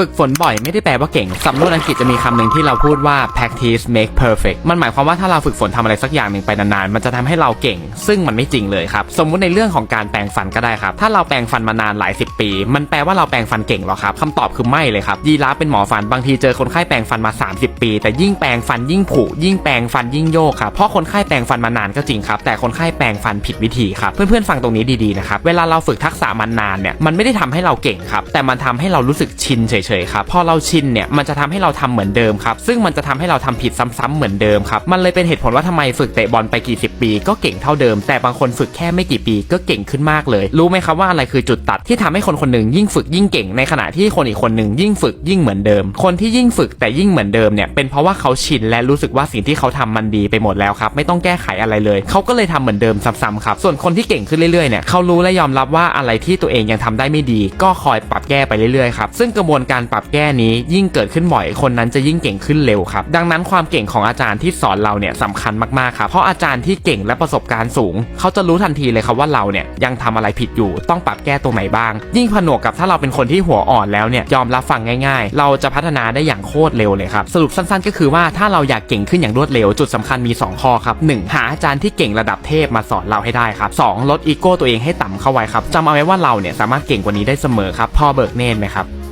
ฝึกฝนบ่อยไม่ได้แปลว่าเก่ง สำนวนอังกฤษจะมีคำหนึ่งที่เราพูดว่า practice make perfect มันหมายความว่าถ้าเราฝึกฝนทำอะไรสักอย่างหนึ่งไปนานๆ มันจะทำให้เราเก่ง ซึ่งมันไม่จริงเลยครับ สมมุติในเรื่องของการแปรงฟันก็ได้ครับ ถ้าเราแปรงฟันมานานหลายสิบปี มันแปลว่าเราแปรงฟันเก่งหรอครับคำตอบคือไม่เลยครับ ยีราฟเป็นหมอฟัน บางทีเจอคนไข้แปรงฟันมา 30 ปี แต่ยิ่งแปรงฟันยิ่งผุ ยิ่งแปรงฟันยิ่งโยกครับ เพราะคนไข้แปรงฟันมานานก็จริงครับ แต่คนไข้แปรงฟันผิดวิธีครับ เพื่อนๆฟังตรงนี้ดีๆนะครับ เวลาเราฝึกทักษะมันนานเนี่ย มันไม่ได้ทำให้เราเก่งครับ แต่มันทำให้เรารู้สึกชินเฉยๆครับพอเราชินเนี่ยมันจะทำให้เราทำเหมือนเดิมครับซึ่งมันจะทำให้เราทำผิดซ้ำๆเหมือนเดิมครับมันเลยเป็นเหตุผลว่าทำไมฝึกเตะบอลไปกี่สิบปีก็เก่งเท่าเดิม แต่บางคนฝึกแค่ไม่กี่ปีก็เก่งขึ้นมากเลย รู้ไหมครับว่าอะไรคือจุดตัดที่ทำให้คนคนหนึ่งยิ่งฝึกยิ่งเก่งในขณะที่คนอีกคนหนึ่งยิ่งฝึกยิ่งเหมือนเดิม คนที่ยิ่งฝึกแต่ยิ่งเหมือนเดิมเนี่ยเป็นเพราะว่าเขาชินและรู้สึกว่าสิ่งที่เขาทำมันดีไปหมดแล้วครับไม่ต้องแก้ไขอะไรเลย เขาก็เลยทำเหมือนเดิมซ้ำๆครับส่วนคนที่เก่งขึ้นเรื่อยๆเนี่ยเขารู้และยอมรับว่าอะไรที่ตัวเองยังทำได้ไม่ดี ก็คอยปรับแก้ไปเรื่อยๆครับซึ่งกระบวนการการปรับแก้นี้ยิ่งเกิดขึ้นบ่อยคนนั้นจะยิ่งเก่งขึ้นเร็วครับ ดังนั้นความเก่งของอาจารย์ที่สอนเราเนี่ยสำคัญมากๆครับเพราะอาจารย์ที่เก่งและประสบการณ์สูง เขาจะรู้ทันทีเลยครับว่าเราเนี่ยยังทำอะไรผิดอยู่ต้องปรับแก้ตรงไหนบ้าง ยิ่งผนวกกับถ้าเราเป็นคนที่หัวอ่อนแล้วเนี่ยยอมรับฟังง่ายๆ เราจะพัฒนาได้อย่างโคตรเร็วเลยครับสรุปสั้นๆ ก็คือว่าถ้าเราอยากเก่งขึ้นอย่างรวดเร็วจุดสำคัญมี 2 ข้อครับ 1. หาอาจารย์ที่เก่งระดับเทพมาสอนเราให้ได้ครับ 2. ลดอีโก้ตัวเองให้ต่ำเข้าไว้ครับจำเอาไว้ว่าเราเนี่ยสามารถเก่งกว่านี้ได้เสมอครับพ่อเบิกเนตรไหมครับ